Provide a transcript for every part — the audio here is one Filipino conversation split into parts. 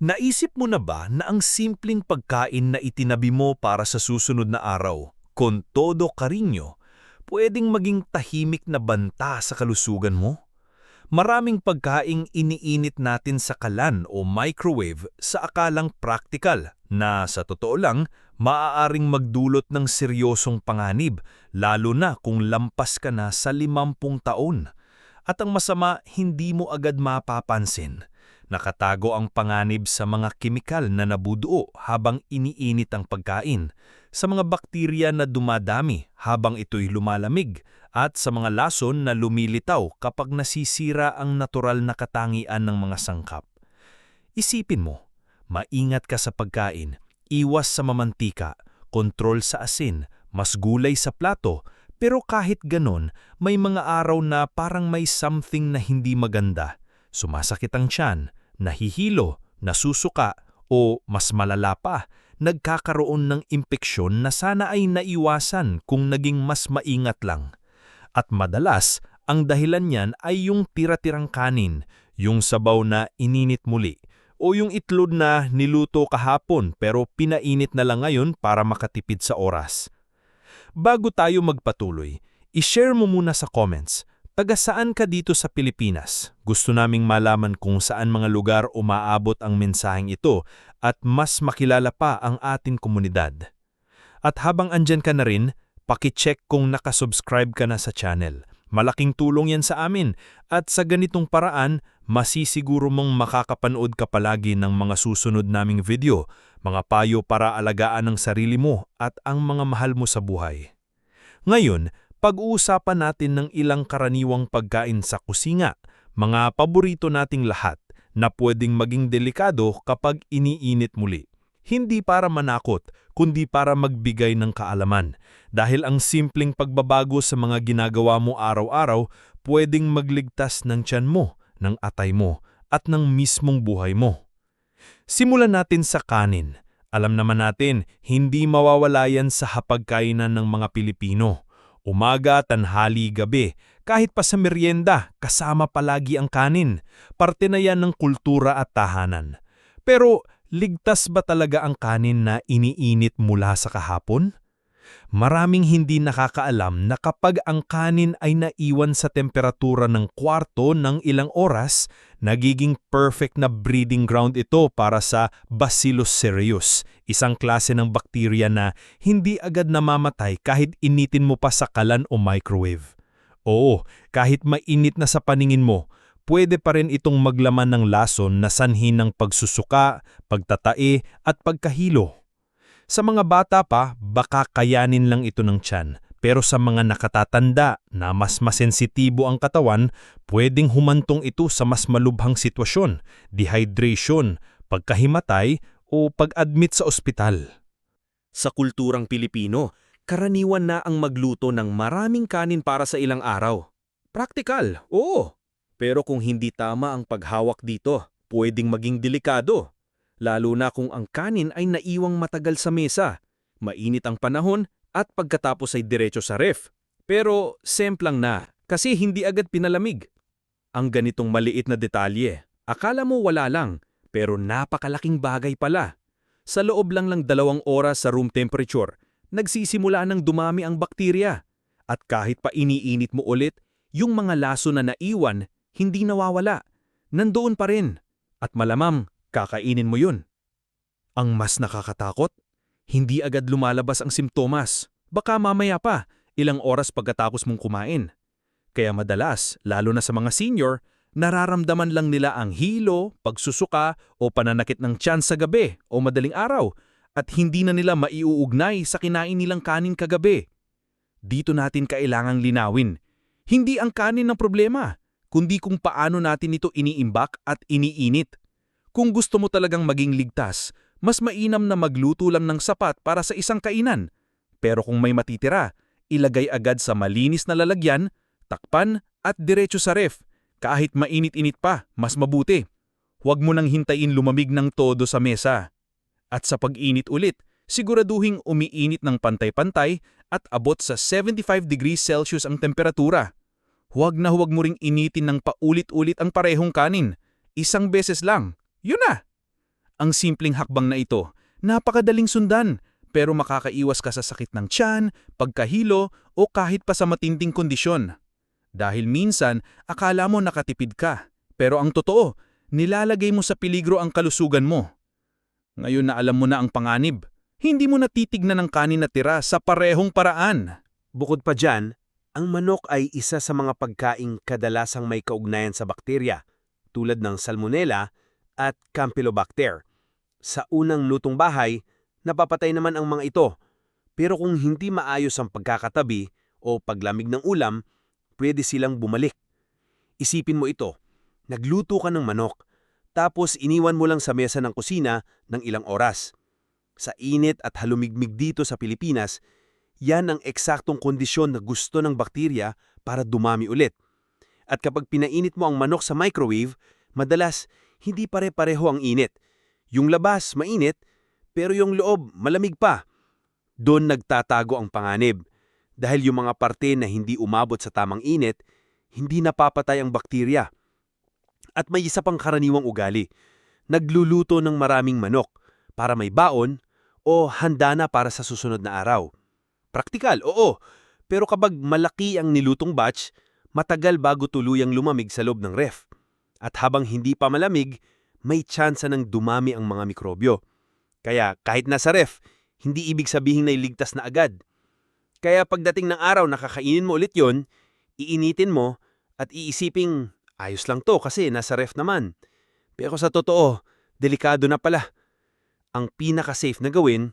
Naisip mo na ba na ang simpleng pagkain na itinabi mo para sa susunod na araw, con todo cariño, pwedeng maging tahimik na banta sa kalusugan mo? Maraming pagkaing iniinit natin sa kalan o microwave sa akalang practical na sa totoo lang maaaring magdulot ng seryosong panganib lalo na kung lampas ka na sa 50 taon. At ang masama, hindi mo agad mapapansin. Nakatago ang panganib sa mga kemikal na nabuduo habang iniinit ang pagkain, sa mga bakterya na dumadami habang ito'y lumalamig, at sa mga lason na lumilitaw kapag nasisira ang natural na katangian ng mga sangkap. Isipin mo, maingat ka sa pagkain, iwas sa mamantika, kontrol sa asin, mas gulay sa plato, pero kahit ganon, may mga araw na parang may something na hindi maganda. Sumasakit ang tiyan, nahihilo, nasusuka, o mas malala pa, nagkakaroon ng impeksyon na sana ay naiwasan kung naging mas maingat lang. At madalas, ang dahilan niyan ay yung tira-tirang kanin, yung sabaw na ininit muli, o yung itlod na niluto kahapon pero pinainit na lang ngayon para makatipid sa oras. Bago tayo magpatuloy, i-share mo muna sa comments Taga saan ka dito sa Pilipinas? Gusto naming malaman kung saan mga lugar umaabot ang mensaheng ito at mas makilala pa ang ating komunidad. At habang andyan ka na rin, pakicheck kung nakasubscribe ka na sa channel. Malaking tulong yan sa amin at sa ganitong paraan, masisiguro mong makakapanood ka palagi ng mga susunod naming video, mga payo para alagaan ang sarili mo at ang mga mahal mo sa buhay. Ngayon, pag-uusapan natin ng ilang karaniwang pagkain sa kusina, mga paborito nating lahat na pwedeng maging delikado kapag iniinit muli. Hindi para manakot, kundi para magbigay ng kaalaman. Dahil ang simpleng pagbabago sa mga ginagawa mo araw-araw pwedeng magligtas ng tiyan mo, ng atay mo, at ng mismong buhay mo. Simulan natin sa kanin. Alam naman natin, hindi mawawala yan sa hapagkainan ng mga Pilipino. Umaga, tanhali, gabi, kahit pa sa merienda, kasama palagi ang kanin. Parte na yan ng kultura at tahanan. Pero ligtas ba talaga ang kanin na iniinit mula sa kahapon? Maraming hindi nakakaalam na kapag ang kanin ay naiwan sa temperatura ng kwarto ng ilang oras, nagiging perfect na breeding ground ito para sa Bacillus cereus, isang klase ng bakterya na hindi agad namamatay kahit initin mo pa sa kalan o microwave. Oo, kahit mainit na sa paningin mo, pwede pa rin itong maglaman ng lason na sanhi ng pagsusuka, pagtatae at pagkahilo. Sa mga bata pa, baka kayanin lang ito ng tiyan. Pero sa mga nakatatanda na mas masensitibo ang katawan, pwedeng humantong ito sa mas malubhang sitwasyon, dehydration, pagkahimatay o pag-admit sa ospital. Sa kulturang Pilipino, karaniwan na ang magluto ng maraming kanin para sa ilang araw. Praktikal, oo. Pero kung hindi tama ang paghawak dito, pwedeng maging delikado lalo na kung ang kanin ay naiwang matagal sa mesa, mainit ang panahon at pagkatapos ay diretso sa ref. Pero semplang na kasi hindi agad pinalamig. Ang ganitong maliit na detalye, akala mo wala lang pero napakalaking bagay pala. Sa loob lang ng dalawang oras sa room temperature, nagsisimula ng dumami ang bakterya. At kahit pa iniinit mo ulit, yung mga laso na naiwan, hindi nawawala. Nandoon pa rin. At malamang, kakainin mo yun. Ang mas nakakatakot, hindi agad lumalabas ang simptomas. Baka mamaya pa, ilang oras pagkatapos mong kumain. Kaya madalas, lalo na sa mga senior, nararamdaman lang nila ang hilo, pagsusuka o pananakit ng tiyan sa gabi o madaling araw at hindi na nila maiuugnay sa kinain nilang kanin kagabi. Dito natin kailangang linawin. Hindi ang kanin ng problema, kundi kung paano natin ito iniimbak at iniinit. Kung gusto mo talagang maging ligtas, mas mainam na magluto lang ng sapat para sa isang kainan. Pero kung may matitira, ilagay agad sa malinis na lalagyan, takpan at diretso sa ref. Kahit mainit-init pa, mas mabuti. Huwag mo nang hintayin lumamig ng todo sa mesa. At sa pag-init ulit, siguraduhing umiinit ng pantay-pantay at abot sa 75 degrees Celsius ang temperatura. Huwag na huwag mo ring initin ng paulit-ulit ang parehong kanin. Isang beses lang yun na! Ang simpleng hakbang na ito, napakadaling sundan, pero makakaiwas ka sa sakit ng tiyan, pagkahilo o kahit pa sa matinding kondisyon. Dahil minsan, akala mo nakatipid ka, pero ang totoo, nilalagay mo sa peligro ang kalusugan mo. Ngayon na alam mo na ang panganib, hindi mo natitignan ng kanin na tira sa parehong paraan. Bukod pa dyan, ang manok ay isa sa mga pagkaing kadalasang may kaugnayan sa bakterya, tulad ng Salmonella at Campylobacter. Sa unang lutong bahay, napapatay naman ang mga ito. Pero kung hindi maayos ang pagkakatabi o paglamig ng ulam, pwede silang bumalik. Isipin mo ito, nagluto ka ng manok, tapos iniwan mo lang sa mesa ng kusina ng ilang oras. Sa init at halumigmig dito sa Pilipinas, yan ang eksaktong kondisyon na gusto ng bakterya para dumami ulit. At kapag pinainit mo ang manok sa microwave, madalas hindi pare-pareho ang init. Yung labas mainit, pero yung loob malamig pa. Doon nagtatago ang panganib. Dahil yung mga parte na hindi umabot sa tamang init, hindi napapatay ang bakterya. At may isa pang karaniwang ugali. Nagluluto ng maraming manok para may baon o handa na para sa susunod na araw. Praktikal, oo. Pero kapag malaki ang nilutong batch, matagal bago tuluyang lumamig sa loob ng ref. At habang hindi pa malamig, may tsansa ng dumami ang mga mikrobyo. Kaya kahit nasa ref, hindi ibig sabihin na iligtas na agad. Kaya pagdating ng araw na kakainin mo ulit yon, iinitin mo at iisiping ayos lang to kasi nasa ref naman. Pero sa totoo, delikado na pala. Ang pinaka-safe na gawin,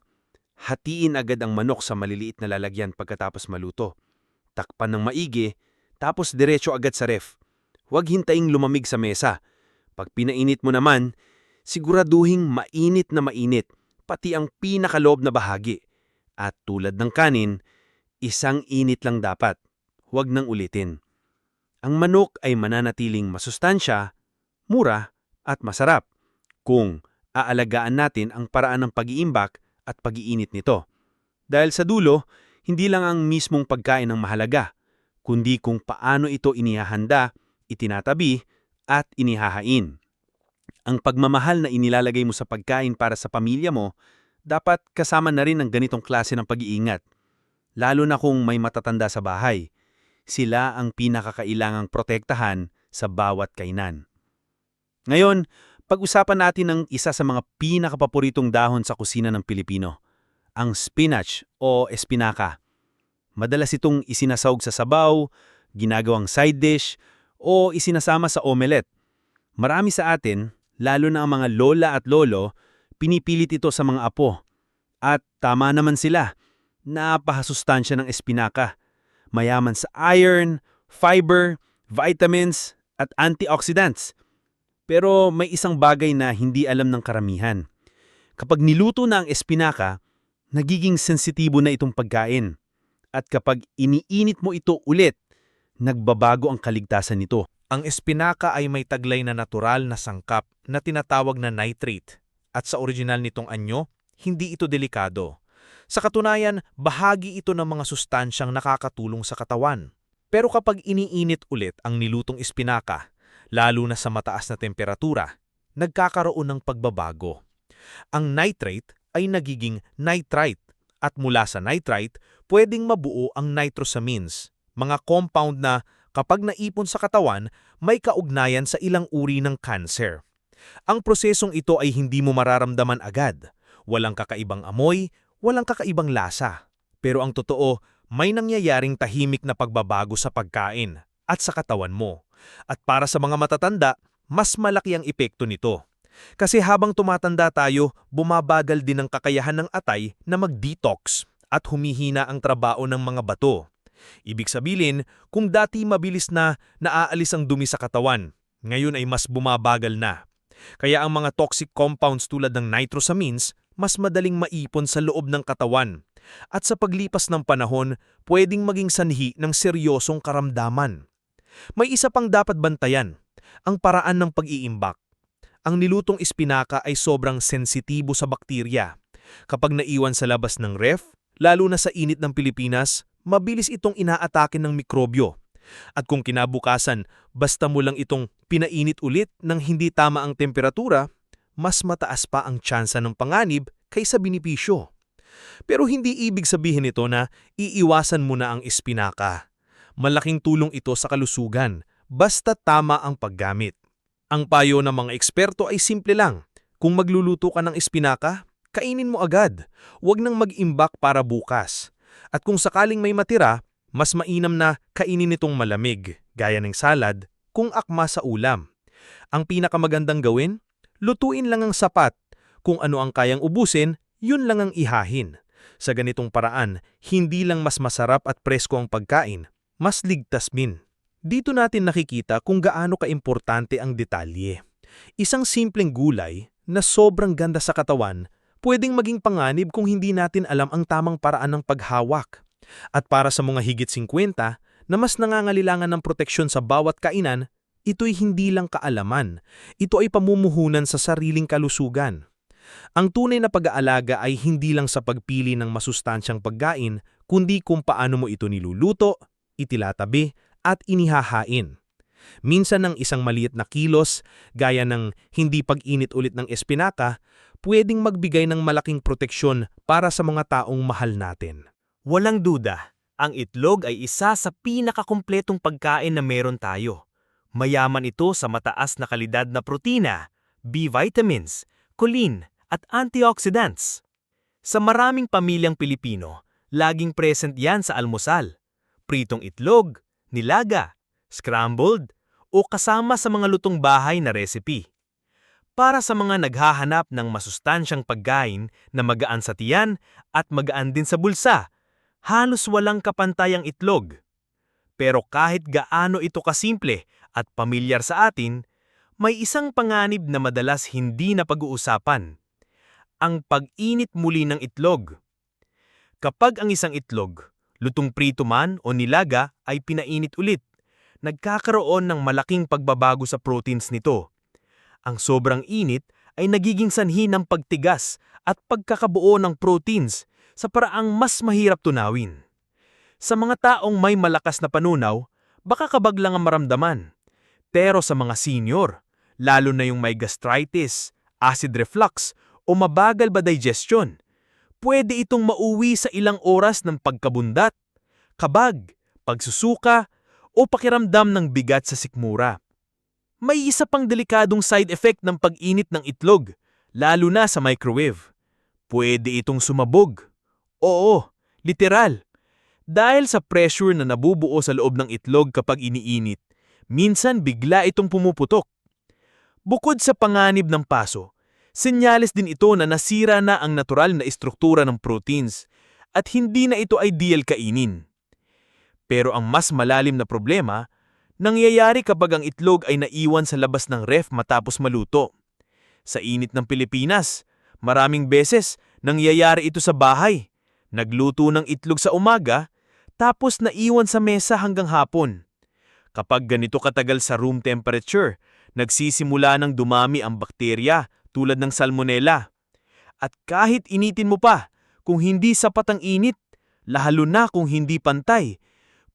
hatiin agad ang manok sa maliliit na lalagyan pagkatapos maluto. Takpan ng maigi, tapos diretso agad sa ref. Huwag hintaing lumamig sa mesa. Pag pinainit mo naman, siguraduhing mainit na mainit, pati ang pinakaloob na bahagi. At tulad ng kanin, isang init lang dapat. Huwag nang ulitin. Ang manok ay mananatiling masustansya, mura at masarap kung aalagaan natin ang paraan ng pag-iimbak at pag-iinit nito. Dahil sa dulo, hindi lang ang mismong pagkain ang mahalaga, kundi kung paano ito inihahanda, itinatabi, at inihahain. Ang pagmamahal na inilalagay mo sa pagkain para sa pamilya mo, dapat kasama na rin ang ganitong klase ng pag-iingat. Lalo na kung may matatanda sa bahay. Sila ang pinakakailangang protektahan sa bawat kainan. Ngayon, pag-usapan natin ang isa sa mga pinakapaboritong dahon sa kusina ng Pilipino, ang spinach o espinaka. Madalas itong isinasawg sa sabaw, ginagawang side dish, o isinasama sa omelette. Marami sa atin, lalo na ang mga lola at lolo, pinipilit ito sa mga apo. At tama naman sila, napahasustansya ng espinaka. Mayaman sa iron, fiber, vitamins, at antioxidants. Pero may isang bagay na hindi alam ng karamihan. Kapag niluto na ang espinaka, nagiging sensitibo na itong pagkain. At kapag iniinit mo ito ulit, nagbabago ang kaligtasan nito. Ang espinaka ay may taglay na natural na sangkap na tinatawag na nitrate at sa original nitong anyo, hindi ito delikado. Sa katunayan, bahagi ito ng mga sustansyang nakakatulong sa katawan. Pero kapag iniinit ulit ang nilutong espinaka, lalo na sa mataas na temperatura, nagkakaroon ng pagbabago. Ang nitrate ay nagiging nitrite at mula sa nitrite, pwedeng mabuo ang nitrosamines, mga compound na kapag naipon sa katawan, may kaugnayan sa ilang uri ng cancer. Ang prosesong ito ay hindi mo mararamdaman agad. Walang kakaibang amoy, walang kakaibang lasa. Pero ang totoo, may nangyayaring tahimik na pagbabago sa pagkain at sa katawan mo. At para sa mga matatanda, mas malaki ang epekto nito. Kasi habang tumatanda tayo, bumabagal din ang kakayahan ng atay na mag-detox at humihina ang trabaho ng mga bato. Ibig sabihin, kung dati mabilis na naaalis ang dumi sa katawan, ngayon ay mas bumabagal na. Kaya ang mga toxic compounds tulad ng nitrosamines mas madaling maipon sa loob ng katawan. At sa paglipas ng panahon, pwedeng maging sanhi ng seryosong karamdaman. May isa pang dapat bantayan, ang paraan ng pag-iimbak. Ang nilutong espinaka ay sobrang sensitibo sa bakterya. Kapag naiwan sa labas ng ref, lalo na sa init ng Pilipinas, mabilis itong inaatake ng mikrobyo. At kung kinabukasan, basta mo lang itong pinainit ulit ng hindi tama ang temperatura, mas mataas pa ang tsansa ng panganib kaysa binipisyo. Pero hindi ibig sabihin nito na iiwasan mo na ang espinaka. Malaking tulong ito sa kalusugan, basta tama ang paggamit. Ang payo ng mga eksperto ay simple lang. Kung magluluto ka ng espinaka, kainin mo agad. Huwag nang mag-imbak para bukas. At kung sakaling may matira, mas mainam na kainin itong malamig, gaya ng salad, kung akma sa ulam. Ang pinakamagandang gawin, lutuin lang ang sapat. Kung ano ang kayang ubusin, yun lang ang ihahin. Sa ganitong paraan, hindi lang mas masarap at presko ang pagkain, mas ligtas min. Dito natin nakikita kung gaano kaimportante ang detalye. Isang simpleng gulay na sobrang ganda sa katawan, pwedeng maging panganib kung hindi natin alam ang tamang paraan ng paghawak. At para sa mga higit 50 na mas nangangalilangan ng proteksyon sa bawat kainan, ito'y hindi lang kaalaman. Ito ay pamumuhunan sa sariling kalusugan. Ang tunay na pag-aalaga ay hindi lang sa pagpili ng masustansyang pagkain, kundi kung paano mo ito niluluto, itilatabi, at inihahain. Minsan ng isang maliit na kilos, gaya ng hindi pag-init ulit ng espinaka, pwedeng magbigay ng malaking proteksyon para sa mga taong mahal natin. Walang duda, ang itlog ay isa sa pinakakumpletong pagkain na meron tayo. Mayaman ito sa mataas na kalidad na protina, B vitamins, choline, at antioxidants. Sa maraming pamilyang Pilipino, laging present yan sa almusal. Pritong itlog, nilaga, scrambled, o kasama sa mga lutong bahay na recipe. Para sa mga naghahanap ng masustansyang pagkain na magaan sa tiyan at magaan din sa bulsa, halos walang kapantay ang itlog. Pero kahit gaano ito kasimple at pamilyar sa atin, may isang panganib na madalas hindi na pag-uusapan. Ang pag-init muli ng itlog. Kapag ang isang itlog, lutong prito man o nilaga ay pinainit ulit, nagkakaroon ng malaking pagbabago sa proteins nito. Ang sobrang init ay nagiging sanhi ng pagtigas at pagkakabuo ng proteins sa paraang mas mahirap tunawin. Sa mga taong may malakas na panunaw, baka kabag lang ang maramdaman. Pero sa mga senior, lalo na yung may gastritis, acid reflux, o mabagal ba digestion, pwede itong mauwi sa ilang oras ng pagkabundat, kabag, pagsusuka, o pakiramdam ng bigat sa sikmura. May isa pang delikadong side effect ng pag-init ng itlog, lalo na sa microwave. Pwede itong sumabog. Oo, literal. Dahil sa pressure na nabubuo sa loob ng itlog kapag iniinit, minsan bigla itong pumuputok. Bukod sa panganib ng paso, senyales din ito na nasira na ang natural na istruktura ng proteins at hindi na ito ideal kainin. Pero ang mas malalim na problema, nangyayari kapag ang itlog ay naiwan sa labas ng ref matapos maluto. Sa init ng Pilipinas, maraming beses nangyayari ito sa bahay. Nagluto ng itlog sa umaga, tapos naiwan sa mesa hanggang hapon. Kapag ganito katagal sa room temperature, nagsisimula ng dumami ang bakterya tulad ng salmonella. At kahit initin mo pa, kung hindi sapat ang init, lalo na kung hindi pantay,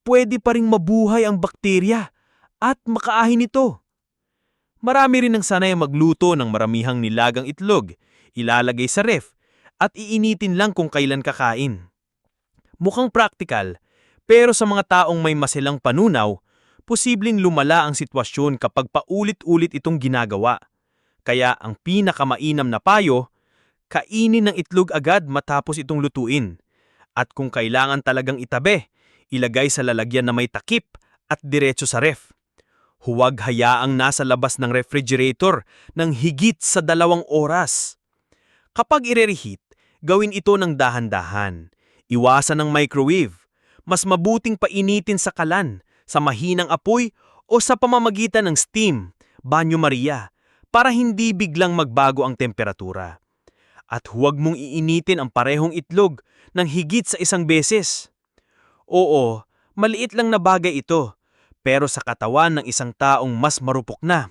pwede pa ring mabuhay ang bakterya at makaahin ito. Marami rin ang sanay magluto ng maramihang nilagang itlog, ilalagay sa ref, at iinitin lang kung kailan kakain. Mukhang praktikal, pero sa mga taong may masilang panunaw, posibleng lumala ang sitwasyon kapag paulit-ulit itong ginagawa. Kaya ang pinakamainam na payo, kainin ng itlog agad matapos itong lutuin. At kung kailangan talagang itabi, ilagay sa lalagyan na may takip at diretso sa ref. Huwag hayaang nasa labas ng refrigerator ng higit sa dalawang oras. Kapag ire-reheat, gawin ito ng dahan-dahan. Iwasan ng microwave. Mas mabuting painitin sa kalan, sa mahinang apoy o sa pamamagitan ng steam, banyo Maria, para hindi biglang magbago ang temperatura. At huwag mong iinitin ang parehong itlog ng higit sa isang beses. Oo, maliit lang na bagay ito, pero sa katawan ng isang taong mas marupok na.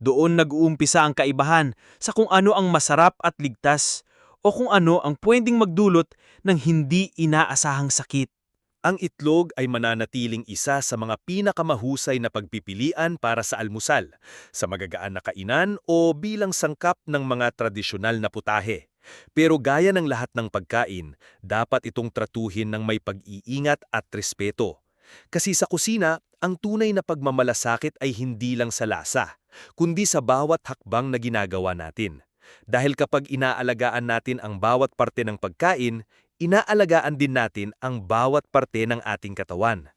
Doon nag-uumpisa ang kaibahan sa kung ano ang masarap at ligtas o kung ano ang pwedeng magdulot ng hindi inaasahang sakit. Ang itlog ay mananatiling isa sa mga pinakamahusay na pagpipilian para sa almusal, sa magagaan na kainan o bilang sangkap ng mga tradisyonal na putahe. Pero gaya ng lahat ng pagkain, dapat itong tratuhin ng may pag-iingat at respeto. Kasi sa kusina, ang tunay na pagmamalasakit ay hindi lang sa lasa, kundi sa bawat hakbang na ginagawa natin. Dahil kapag inaalagaan natin ang bawat parte ng pagkain, inaalagaan din natin ang bawat parte ng ating katawan.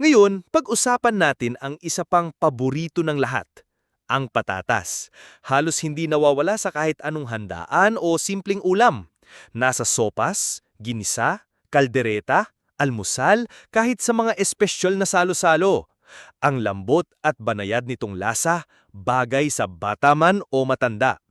Ngayon, pag-usapan natin ang isa pang paborito ng lahat, ang patatas. Halos hindi nawawala sa kahit anong handaan o simpleng ulam. Nasa sopas, ginisa, kaldereta, almusal, kahit sa mga espesyal na salo-salo. Ang lambot at banayad nitong lasa, bagay sa bata man o matanda.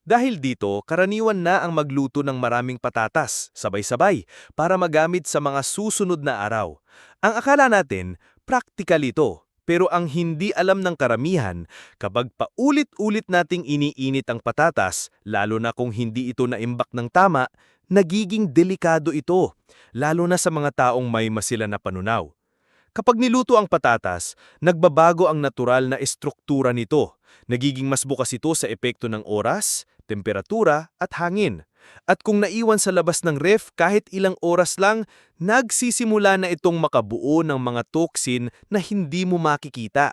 Dahil dito, karaniwan na ang magluto ng maraming patatas, sabay-sabay, para magamit sa mga susunod na araw. Ang akala natin, practical ito. Pero ang hindi alam ng karamihan, kapag paulit-ulit nating iniinit ang patatas, lalo na kung hindi ito naimbak ng tama, nagiging delikado ito, lalo na sa mga taong may masila na panunaw. Kapag niluto ang patatas, nagbabago ang natural na estruktura nito. Nagiging mas bukas ito sa epekto ng oras, temperatura at hangin. At kung naiwan sa labas ng ref kahit ilang oras lang, nagsisimula na itong makabuo ng mga toxin na hindi mo makikita.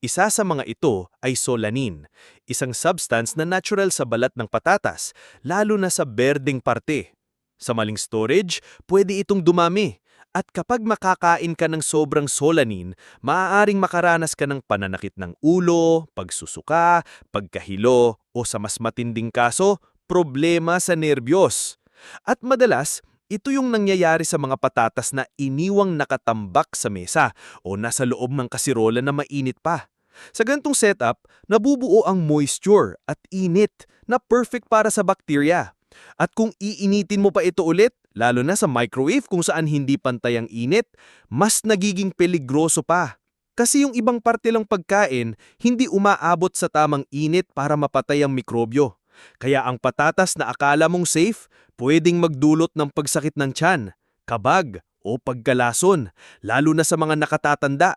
Isa sa mga ito ay solanin, isang substance na natural sa balat ng patatas, lalo na sa berdeng parte. Sa maling storage, pwede itong dumami. At kapag makakain ka ng sobrang solanin, maaaring makaranas ka ng pananakit ng ulo, pagsusuka, pagkahilo, o sa mas matinding kaso, problema sa nerbiyos. At madalas, ito yung nangyayari sa mga patatas na iniwang nakatambak sa mesa o nasa loob ng kasirola na mainit pa. Sa gantong setup, nabubuo ang moisture at init na perfect para sa bakterya. At kung iinitin mo pa ito ulit, lalo na sa microwave kung saan hindi pantay ang init, mas nagiging peligroso pa. Kasi yung ibang parte lang pagkain, hindi umaabot sa tamang init para mapatay ang mikrobyo. Kaya ang patatas na akala mong safe, pwedeng magdulot ng pagsakit ng tiyan, kabag, o pagkalason, lalo na sa mga nakatatanda.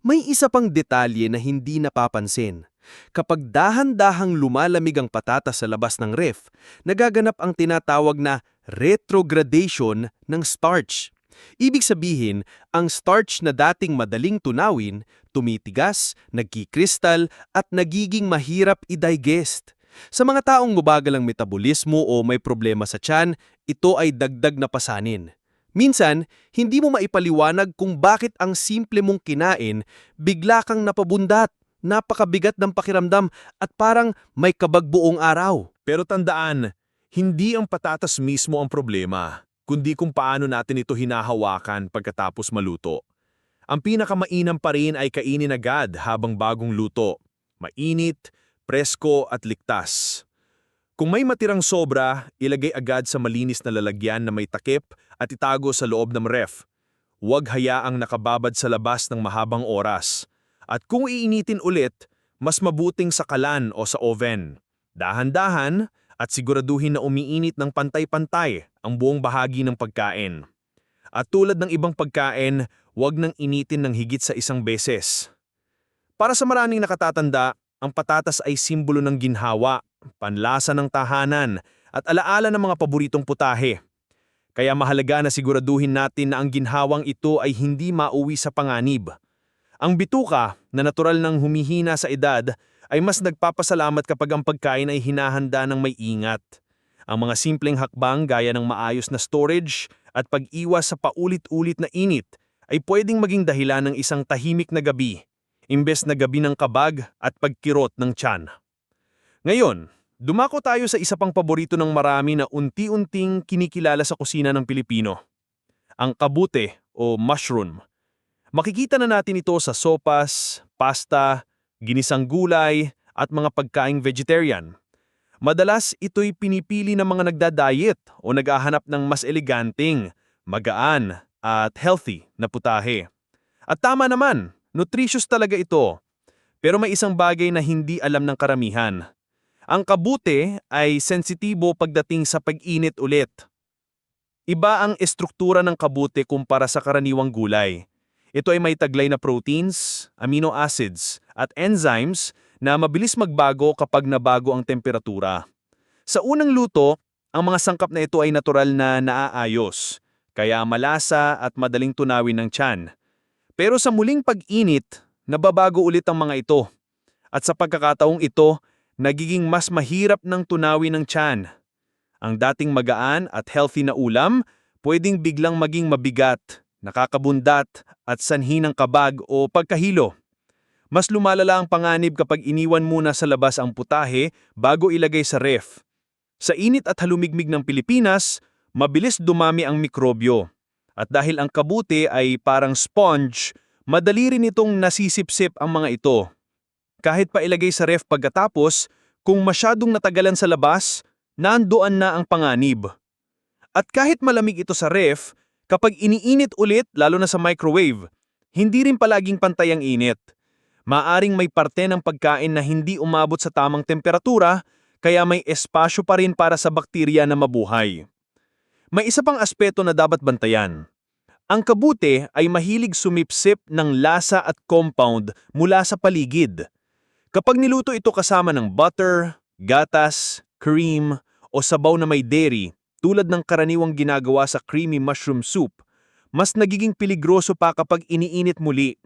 May isa pang detalye na hindi napapansin. Kapag dahan-dahang lumalamig ang patatas sa labas ng ref, nagaganap ang tinatawag na retrogradation ng starch. Ibig sabihin, ang starch na dating madaling tunawin, tumitigas, nagkikristal at nagiging mahirap i-digest. Sa mga taong mabagal ang metabolismo o may problema sa tiyan, ito ay dagdag na pasanin. Minsan, hindi mo maipaliwanag kung bakit ang simple mong kinain, bigla kang napabundat, napakabigat ng pakiramdam at parang may kabag buong araw. Pero tandaan, hindi ang patatas mismo ang problema, kundi kung paano natin ito hinahawakan pagkatapos maluto. Ang pinakamainam pa rin ay kainin agad habang bagong luto. Mainit, presko at ligtas. Kung may matirang sobra, ilagay agad sa malinis na lalagyan na may takip at itago sa loob ng ref. Huwag hayaang nakababad sa labas ng mahabang oras. At kung iinitin ulit, mas mabuting sa kalan o sa oven. Dahan-dahan at siguraduhin na umiinit ng pantay-pantay ang buong bahagi ng pagkain. At tulad ng ibang pagkain, huwag nang initin ng higit sa isang beses. Para sa maraming nakatatanda, ang patatas ay simbolo ng ginhawa, panlasa ng tahanan, at alaala ng mga paboritong putahe. Kaya mahalaga na siguraduhin natin na ang ginhawang ito ay hindi mauwi sa panganib. Ang bituka, na natural nang humihina sa edad, ay mas nagpapasalamat kapag ang pagkain ay hinahanda ng may ingat. Ang mga simpleng hakbang gaya ng maayos na storage at pag-iwas sa paulit-ulit na init ay pwedeng maging dahilan ng isang tahimik na gabi, imbes na gabi ng kabag at pagkirot ng tiyan. Ngayon, dumako tayo sa isa pang paborito ng marami na unti-unting kinikilala sa kusina ng Pilipino. Ang kabute o mushroom. Makikita na natin ito sa sopas, pasta, ginisang gulay, at mga pagkaing vegetarian. Madalas ito'y pinipili ng mga nagda-diet o naghahanap ng mas eleganteng, magaan, at healthy na putahe. At tama naman, nutritious talaga ito. Pero may isang bagay na hindi alam ng karamihan. Ang kabute ay sensitibo pagdating sa pag-init ulit. Iba ang estruktura ng kabute kumpara sa karaniwang gulay. Ito ay may taglay na proteins, amino acids, at enzymes na mabilis magbago kapag nabago ang temperatura. Sa unang luto, ang mga sangkap na ito ay natural na naaayos, kaya malasa at madaling tunawin ng tiyan. Pero sa muling pag-init, nababago ulit ang mga ito. At sa pagkakataong ito, nagiging mas mahirap ng tunawin ng tiyan. Ang dating magaan at healthy na ulam, pwedeng biglang maging mabigat, nakakabundat at sanhi ng kabag o pagkahilo. Mas lumalala ang panganib kapag iniwan muna sa labas ang putahe bago ilagay sa ref. Sa init at halumigmig ng Pilipinas, mabilis dumami ang mikrobyo. At dahil ang kabute ay parang sponge, madali rin itong nasisipsip ang mga ito. Kahit pa ilagay sa ref pagkatapos, kung masyadong natagalan sa labas, nandoan na ang panganib. At kahit malamig ito sa ref, kapag iniinit ulit lalo na sa microwave, hindi rin palaging pantay ang init. Maaring may parte ng pagkain na hindi umabot sa tamang temperatura, kaya may espasyo pa rin para sa bakterya na mabuhay. May isa pang aspeto na dapat bantayan. Ang kabute ay mahilig sumipsip ng lasa at compound mula sa paligid. Kapag niluto ito kasama ng butter, gatas, cream, o sabaw na may dairy, tulad ng karaniwang ginagawa sa creamy mushroom soup, mas nagiging peligroso pa kapag iniinit muli.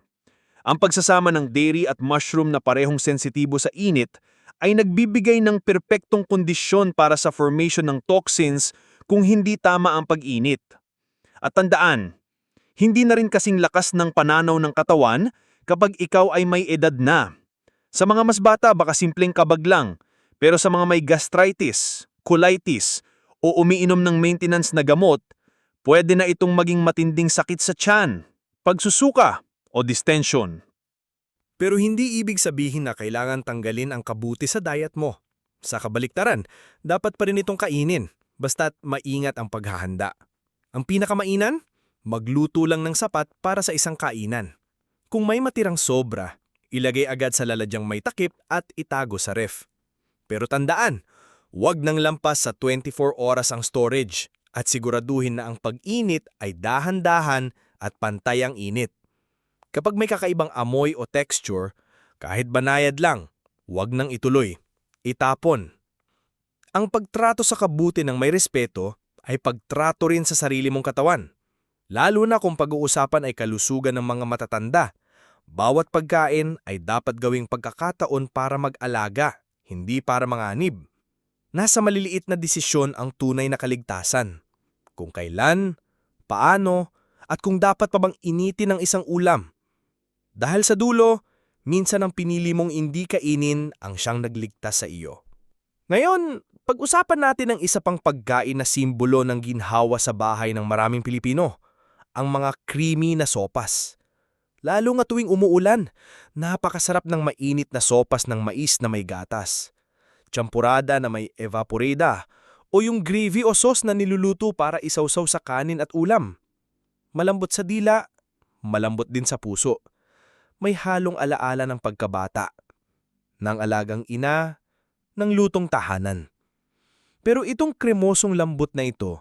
Ang pagsasama ng dairy at mushroom na parehong sensitibo sa init ay nagbibigay ng perpektong kondisyon para sa formation ng toxins kung hindi tama ang pag-init. At tandaan, hindi na rin kasing lakas ng pananaw ng katawan kapag ikaw ay may edad na. Sa mga mas bata baka simpleng kabag lang, pero sa mga may gastritis, colitis, o umiinom ng maintenance na gamot, pwede na itong maging matinding sakit sa tiyan, pagsusuka, o distension. Pero hindi ibig sabihin na kailangan tanggalin ang kabuti sa diet mo. Sa kabaliktaran, dapat pa rin itong kainin, basta't maingat ang paghahanda. Ang pinakamainan? Magluto lang ng sapat para sa isang kainan. Kung may matirang sobra, ilagay agad sa laladyang may takip at itago sa ref. Pero tandaan, huwag nang lampas sa 24 oras ang storage at siguraduhin na ang pag-init ay dahan-dahan at pantay ang init. Kapag may kakaibang amoy o texture, kahit banayad lang, huwag nang ituloy. Itapon. Ang pagtrato sa kabuti ng may respeto ay pagtrato rin sa sarili mong katawan. Lalo na kung pag-uusapan ay kalusugan ng mga matatanda. Bawat pagkain ay dapat gawing pagkakataon para mag-alaga, hindi para manganib. Nasa maliliit na desisyon ang tunay na kaligtasan. Kung kailan, paano, at kung dapat pa bang initin ng isang ulam. Dahil sa dulo, minsan ang pinili mong hindi kainin ang siyang nagligtas sa iyo. Ngayon, pag-usapan natin ang isa pang pagkain na simbolo ng ginhawa sa bahay ng maraming Pilipino, ang mga creamy na sopas. Lalo nga tuwing umuulan, napakasarap ng mainit na sopas ng mais na may gatas. Champurada na may evaporada o yung gravy o sauce na niluluto para isawsaw sa kanin at ulam. Malambot sa dila, malambot din sa puso may halong alaala ng pagkabata, ng alagang ina, ng lutong tahanan. Pero itong kremosong lambot na ito,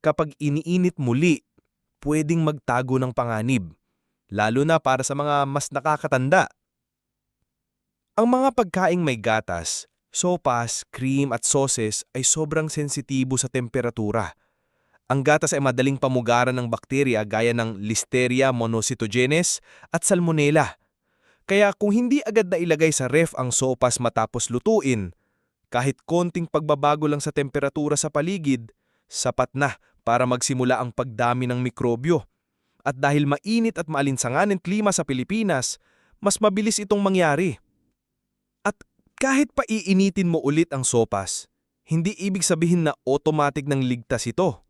kapag iniinit muli, pwedeng magtago ng panganib, lalo na para sa mga mas nakakatanda. Ang mga pagkaing may gatas, sopas, cream at sauces ay sobrang sensitibo sa temperatura. Ang gatas ay madaling pamugaran ng bakterya gaya ng Listeria monocytogenes at Salmonella. Kaya kung hindi agad na ilagay sa ref ang sopas matapos lutuin, kahit konting pagbabago lang sa temperatura sa paligid, sapat na para magsimula ang pagdami ng mikrobyo. At dahil mainit at maalinsangan ang klima sa Pilipinas, mas mabilis itong mangyari. At kahit pa iinitin mo ulit ang sopas, hindi ibig sabihin na automatic ng ligtas ito.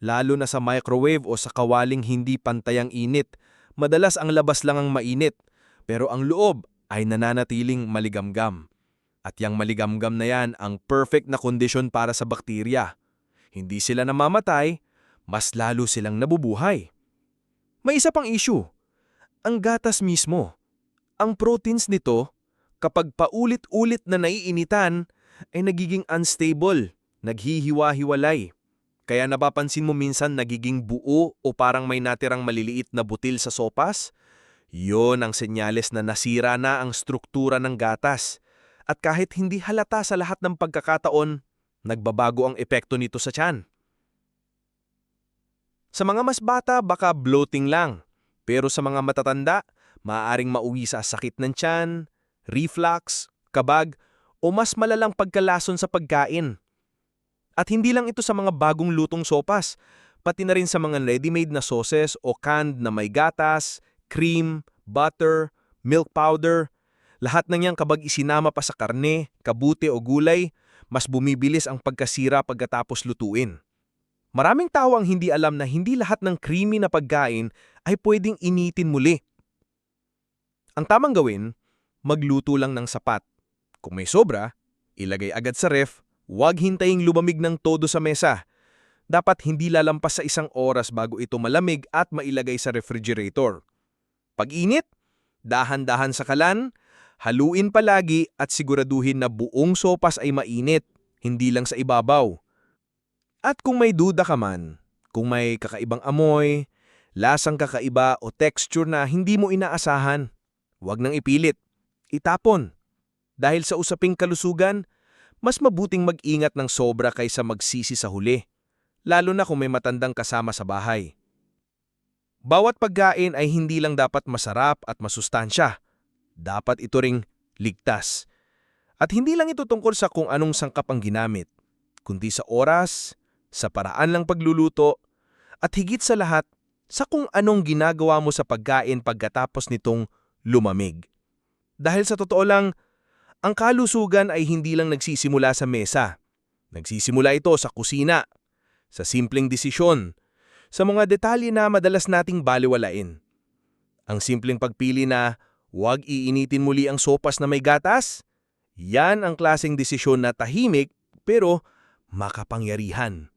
Lalo na sa microwave o sa kawaling hindi pantayang init, madalas ang labas lang ang mainit, pero ang loob ay nananatiling maligamgam. At yang maligamgam na yan ang perfect na kondisyon para sa bakterya. Hindi sila namamatay, mas lalo silang nabubuhay. May isa pang issue. Ang gatas mismo. Ang proteins nito, kapag paulit-ulit na naiinitan, ay nagiging unstable, naghihiwa-hiwalay. Kaya napapansin mo minsan nagiging buo o parang may natirang maliliit na butil sa sopas? Yon ang senyales na nasira na ang struktura ng gatas. At kahit hindi halata sa lahat ng pagkakataon, nagbabago ang epekto nito sa tiyan. Sa mga mas bata, baka bloating lang. Pero sa mga matatanda, maaaring mauwi sa sakit ng tiyan, reflux, kabag, o mas malalang pagkalason sa pagkain. At hindi lang ito sa mga bagong lutong sopas, pati na rin sa mga ready-made na sauces o canned na may gatas, cream, butter, milk powder. Lahat ng yang kabag isinama pa sa karne, kabute o gulay, mas bumibilis ang pagkasira pagkatapos lutuin. Maraming tao ang hindi alam na hindi lahat ng creamy na pagkain ay pwedeng initin muli. Ang tamang gawin, magluto lang ng sapat. Kung may sobra, ilagay agad sa ref, huwag hintaying lumamig ng todo sa mesa. Dapat hindi lalampas sa isang oras bago ito malamig at mailagay sa refrigerator. Pag init, dahan-dahan sa kalan, haluin palagi at siguraduhin na buong sopas ay mainit, hindi lang sa ibabaw. At kung may duda ka man, kung may kakaibang amoy, lasang kakaiba o texture na hindi mo inaasahan, huwag nang ipilit. Itapon. Dahil sa usaping kalusugan, mas mabuting mag-ingat ng sobra kaysa magsisi sa huli, lalo na kung may matandang kasama sa bahay. Bawat pagkain ay hindi lang dapat masarap at masustansya. Dapat ito ring ligtas. At hindi lang ito tungkol sa kung anong sangkap ang ginamit, kundi sa oras, sa paraan ng pagluluto, at higit sa lahat, sa kung anong ginagawa mo sa pagkain pagkatapos nitong lumamig. Dahil sa totoo lang, ang kalusugan ay hindi lang nagsisimula sa mesa. Nagsisimula ito sa kusina, sa simpleng desisyon, sa mga detalye na madalas nating baliwalain. Ang simpleng pagpili na huwag iinitin muli ang sopas na may gatas, yan ang klaseng desisyon na tahimik pero makapangyarihan.